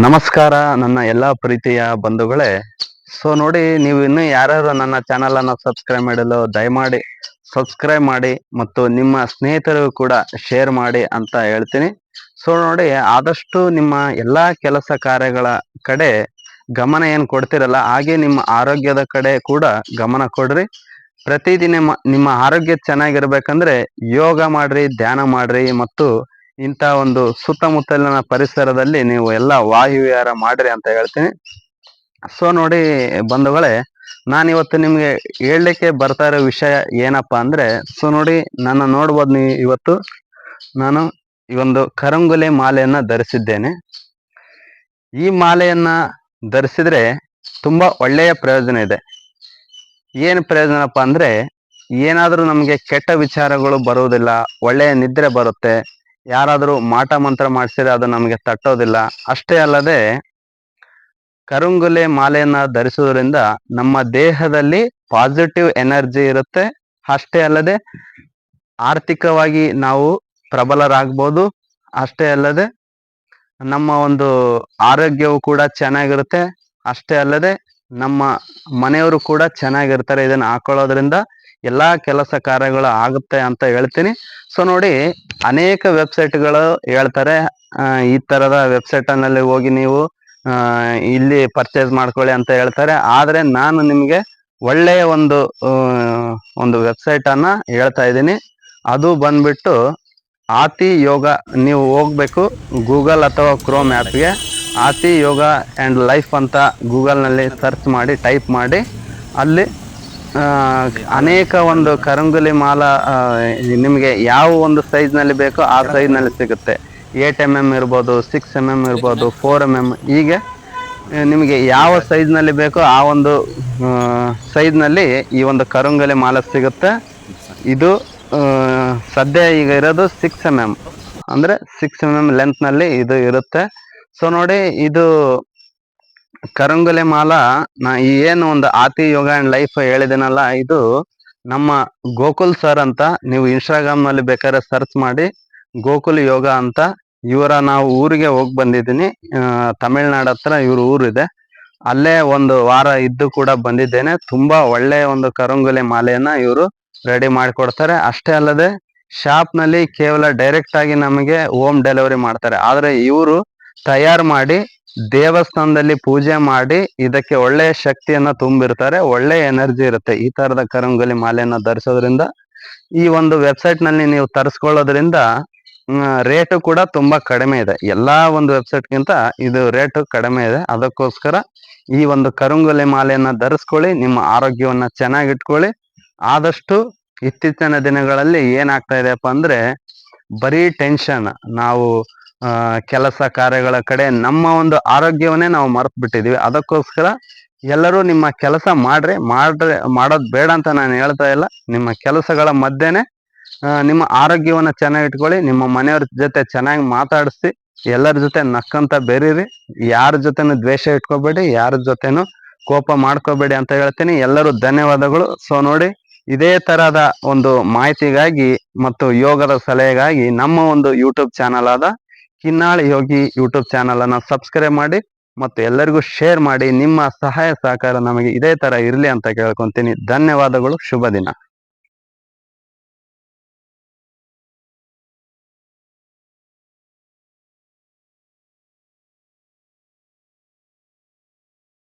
ನಮಸ್ಕಾರ ನನ್ನ ಎಲ್ಲಾ ಪ್ರೀತಿಯ ಬಂಧುಗಳೇ. ಸೊ ನೋಡಿ, ನೀವು ಇನ್ನೂ ಯಾರ್ಯಾರು ನನ್ನ ಚಾನಲ್ ಅನ್ನು ಸಬ್ಸ್ಕ್ರೈಬ್ ಮಾಡಲು ದಯಮಾಡಿ ಸಬ್ಸ್ಕ್ರೈಬ್ ಮಾಡಿ ಮತ್ತು ನಿಮ್ಮ ಸ್ನೇಹಿತರಿಗೂ ಕೂಡ ಶೇರ್ ಮಾಡಿ ಅಂತ ಹೇಳ್ತೀನಿ. ಸೊ ನೋಡಿ, ಆದಷ್ಟು ನಿಮ್ಮ ಎಲ್ಲಾ ಕೆಲಸ ಕಾರ್ಯಗಳ ಕಡೆ ಗಮನ ಏನು ಕೊಡ್ತಿರಲ್ಲ, ಹಾಗೆ ನಿಮ್ಮ ಆರೋಗ್ಯದ ಕಡೆ ಕೂಡ ಗಮನ ಕೊಡ್ರಿ. ಪ್ರತಿದಿನ ನಿಮ್ಮ ಆರೋಗ್ಯ ಚೆನ್ನಾಗಿರ್ಬೇಕಂದ್ರೆ ಯೋಗ ಮಾಡ್ರಿ, ಧ್ಯಾನ ಮಾಡ್ರಿ ಮತ್ತು ಇಂಥ ಒಂದು ಸುತ್ತಮುತ್ತಲಿನ ಪರಿಸರದಲ್ಲಿ ನೀವು ಎಲ್ಲ ವಾಯುವಿಹಾರ ಮಾಡ್ರಿ ಅಂತ ಹೇಳ್ತೀನಿ. ಸೊ ನೋಡಿ ಬಂಧುಗಳೇ ನಾನು ಇವತ್ತು ನಿಮ್ಗೆ ಹೇಳಲಿಕ್ಕೆ ಬರ್ತಾ ಇರೋ ವಿಷಯ ಏನಪ್ಪಾ ಅಂದ್ರೆ ಸೊ ನೋಡಿ ನನ್ನ ನೋಡ್ಬೋದು ನೀವು ಇವತ್ತು, ನಾನು ಈ ಒಂದು ಕರಂಗುಲೆ ಮಾಲೆಯನ್ನ ಧರಿಸಿದ್ದೇನೆ. ಈ ಮಾಲೆಯನ್ನ ಧರಿಸಿದ್ರೆ ತುಂಬಾ ಒಳ್ಳೆಯ ಪ್ರಯೋಜನ ಇದೆ. ಏನು ಪ್ರಯೋಜನಪ್ಪ ಅಂದ್ರೆ, ಏನಾದರೂ ನಮಗೆ ಕೆಟ್ಟ ವಿಚಾರಗಳು ಬರುವುದಿಲ್ಲ, ಒಳ್ಳೆಯ ನಿದ್ರೆ ಬರುತ್ತೆ ಯಾರಾದರೂ ಮಾಟ ಮಂತ್ರ ಮಾಡಿಸಿದ್ರೆ ಅದು ನಮಗೆ ತಟ್ಟೋದಿಲ್ಲ. ಅಷ್ಟೇ ಅಲ್ಲದೆ, ಕರುಂಗುಲೆ ಮಾಲೆಯನ್ನ ಧರಿಸುವುದರಿಂದ ನಮ್ಮ ದೇಹದಲ್ಲಿ ಪಾಸಿಟಿವ್ ಎನರ್ಜಿ ಇರುತ್ತೆ. ಅಷ್ಟೇ ಅಲ್ಲದೆ, ಆರ್ಥಿಕವಾಗಿ ನಾವು ಪ್ರಬಲರಾಗ್ಬೋದು. ಅಷ್ಟೇ ಅಲ್ಲದೆ, ನಮ್ಮ ಒಂದು ಆರೋಗ್ಯವು ಕೂಡ ಚೆನ್ನಾಗಿರುತ್ತೆ. ಅಷ್ಟೇ ಅಲ್ಲದೆ, ನಮ್ಮ ಮನೆಯವರು ಕೂಡ ಚೆನ್ನಾಗಿರ್ತಾರೆ. ಇದನ್ನ ಹಾಕೊಳ್ಳೋದ್ರಿಂದ ಎಲ್ಲಾ ಕೆಲಸ ಕಾರ್ಯಗಳು ಆಗುತ್ತೆ ಅಂತ ಹೇಳ್ತೀನಿ. ಸೊ ನೋಡಿ, ಅನೇಕ ವೆಬ್ಸೈಟ್ಗಳು ಹೇಳ್ತಾರೆ ಈ ತರದ ವೆಬ್ಸೈಟ್ನಲ್ಲಿ ಹೋಗಿ ನೀವು ಇಲ್ಲಿ ಪರ್ಚೇಸ್ ಮಾಡ್ಕೊಳ್ಳಿ ಅಂತ ಹೇಳ್ತಾರೆ. ಆದರೆ ನಾನು ನಿಮಗೆ ಒಳ್ಳೆಯ ಒಂದು ಒಂದು ವೆಬ್ಸೈಟ್ ಅನ್ನ ಹೇಳ್ತಾ ಇದ್ದೀನಿ. ಅದು ಬಂದ್ಬಿಟ್ಟು ಆತಿ ಯೋಗ, ನೀವು ಹೋಗ್ಬೇಕು ಗೂಗಲ್ ಅಥವಾ ಕ್ರೋಮ್ ಆ್ಯಪ್ಗೆ ಆತಿ ಯೋಗ ಆ್ಯಂಡ್ ಲೈಫ್ ಅಂತ ಗೂಗಲ್ನಲ್ಲಿ ಸರ್ಚ್ ಮಾಡಿ ಟೈಪ್ ಮಾಡಿ. ಅಲ್ಲಿ ಅನೇಕ ಒಂದು ಕರಂಗುಲಿ ಮಾಲ ನಿಮಗೆ ಯಾವ ಒಂದು ಸೈಜ್ನಲ್ಲಿ ಬೇಕೋ ಆ ಸೈಜ್ನಲ್ಲಿ ಸಿಗುತ್ತೆ. ಏಟ್ ಎಂ ಎಂ ಇರ್ಬೋದು ಸಿಕ್ಸ್ ಎಂ ಎಂ ಇರ್ಬೋದು ಫೋರ್ ಎಂ ಎಂ ಹೀಗೆ ನಿಮಗೆ ಯಾವ ಸೈಜ್ನಲ್ಲಿ ಬೇಕೋ ಆ ಒಂದು ಸೈಜ್ನಲ್ಲಿ ಈ ಒಂದು ಕರಂಗುಲಿ ಮಾಲ ಸಿಗುತ್ತೆ. ಇದು ಸದ್ಯ ಈಗ ಇರೋದು ಸಿಕ್ಸ್ ಎಂ ಎಂ ಅಂದರೆ ಸಿಕ್ಸ್ ಎಂ ಎಂ ಲೆಂತ್ನಲ್ಲಿ ಇದು ಇರುತ್ತೆ. ಸೊ ನೋಡಿ, ಇದು ಕರಂಗುಲೆ ಮಾಲಾ, ನಾ ಏನು ಒಂದು ಆತಿ ಯೋಗ ಅಂಡ್ ಲೈಫ್ ಹೇಳಿದೆನಲ್ಲ, ಇದು ನಮ್ಮ ಗೋಕುಲ್ ಸರ್ ಅಂತ ನೀವು ಇನ್ಸ್ಟಾಗ್ರಾಮ್ನಲ್ಲಿ ಬೇಕಾದ್ರೆ ಸರ್ಚ್ ಮಾಡಿ ಗೋಕುಲ್ ಯೋಗ ಅಂತ. ಇವರ ನಾವು ಊರಿಗೆ ಹೋಗಿ ಬಂದಿದ್ದೀನಿ. ತಮಿಳ್ನಾಡು ಹತ್ರ ಇವ್ರ ಊರಿದೆ. ಅಲ್ಲೇ ಒಂದು ವಾರ ಇದ್ದು ಕೂಡ ಬಂದಿದ್ದೇನೆ. ತುಂಬಾ ಒಳ್ಳೆ ಒಂದು ಕರಂಗುಲೆ ಮಾಲೆಯನ್ನ ಇವರು ರೆಡಿ ಮಾಡಿಕೊಡ್ತಾರೆ. ಅಷ್ಟೇ ಅಲ್ಲದೆ ಶಾಪ್ನಲ್ಲಿ ಕೇವಲ ಡೈರೆಕ್ಟ್ ಆಗಿ ನಮಗೆ ಹೋಮ್ ಡೆಲಿವರಿ ಮಾಡ್ತಾರೆ. ಆದ್ರೆ ಇವರು ತಯಾರು ಮಾಡಿ ದೇವಸ್ಥಾನದಲ್ಲಿ ಪೂಜೆ ಮಾಡಿ ಇದಕ್ಕೆ ಒಳ್ಳೆಯ ಶಕ್ತಿಯನ್ನ ತುಂಬಿರ್ತಾರೆ, ಒಳ್ಳೆಯ ಎನರ್ಜಿ ಇರುತ್ತೆ. ಈ ತರದ ಕರಂಗುಲಿ ಮಾಲೆಯನ್ನ ಧರಿಸೋದ್ರಿಂದ ಈ ಒಂದು ವೆಬ್ಸೈಟ್ನಲ್ಲಿ ನೀವು ತರಿಸ್ಕೊಳ್ಳೋದ್ರಿಂದ ರೇಟು ಕೂಡ ತುಂಬಾ ಕಡಿಮೆ ಇದೆ. ಎಲ್ಲಾ ಒಂದು ವೆಬ್ಸೈಟ್ ಗಿಂತ ಇದು ರೇಟು ಕಡಿಮೆ ಇದೆ. ಅದಕ್ಕೋಸ್ಕರ ಈ ಒಂದು ಕರುಂಗುಲಿ ಮಾಲೆಯನ್ನ ಧರಿಸ್ಕೊಳ್ಳಿ, ನಿಮ್ಮ ಆರೋಗ್ಯವನ್ನ ಚೆನ್ನಾಗಿಟ್ಕೊಳ್ಳಿ. ಆದಷ್ಟು ಇತ್ತೀಚಿನ ದಿನಗಳಲ್ಲಿ ಏನಾಗ್ತಾ ಇದೆಯಪ್ಪ ಅಂದ್ರೆ ಬರೀ ಟೆನ್ಷನ್. ನಾವು ಕೆಲಸ ಕಾರ್ಯಗಳ ಕಡೆ ನಮ್ಮ ಒಂದು ಆರೋಗ್ಯವನ್ನೇ ನಾವು ಮರೆತು ಬಿಟ್ಟಿದೀವಿ. ಅದಕ್ಕೋಸ್ಕರ ಎಲ್ಲರೂ ನಿಮ್ಮ ಕೆಲಸ ಮಾಡ್ರಿ. ಮಾಡ್ರೆ, ಮಾಡೋದು ಬೇಡ ಅಂತ ನಾನು ಹೇಳ್ತಾ ಇಲ್ಲ. ನಿಮ್ಮ ಕೆಲಸಗಳ ಮಧ್ಯೆನೆ ನಿಮ್ಮ ಆರೋಗ್ಯವನ್ನ ಚೆನ್ನಾಗಿ ಇಟ್ಕೊಳ್ಳಿ. ನಿಮ್ಮ ಮನೆಯವ್ರ ಜೊತೆ ಚೆನ್ನಾಗಿ ಮಾತಾಡಿಸಿ. ಎಲ್ಲರ ಜೊತೆ ನಕ್ಕಂತ ಬೇರೀರಿ. ಯಾರ ಜೊತೆನೂ ದ್ವೇಷ ಇಟ್ಕೋಬೇಡಿ. ಯಾರ ಜೊತೆನೂ ಕೋಪ ಮಾಡ್ಕೋಬೇಡಿ ಅಂತ ಹೇಳ್ತೀನಿ. ಎಲ್ಲರೂ ಧನ್ಯವಾದಗಳು. ಸೊ ನೋಡಿ, ಇದೇ ತರಹದ ಒಂದು ಮಾಹಿತಿಗಾಗಿ ಮತ್ತು ಯೋಗದ ಸಲಹೆಗಾಗಿ ನಮ್ಮ ಒಂದು ಯೂಟ್ಯೂಬ್ ಚಾನಲ್ ಆದ ಕಿನ್ನಾಳ್ ಯೋಗಿ ಯೂಟ್ಯೂಬ್ ಚಾನಲ್ ಅನ್ನ ಸಬ್ಸ್ಕ್ರೈಬ್ ಮಾಡಿ ಮತ್ತು ಎಲ್ಲರಿಗೂ ಶೇರ್ ಮಾಡಿ. ನಿಮ್ಮ ಸಹಾಯ ಸಹಕಾರ ನಮಗೆ ಇದೇ ತರ ಇರಲಿ ಅಂತ ಕೇಳ್ಕೊಂತೀನಿ. ಧನ್ಯವಾದಗಳು. ಶುಭ ದಿನ.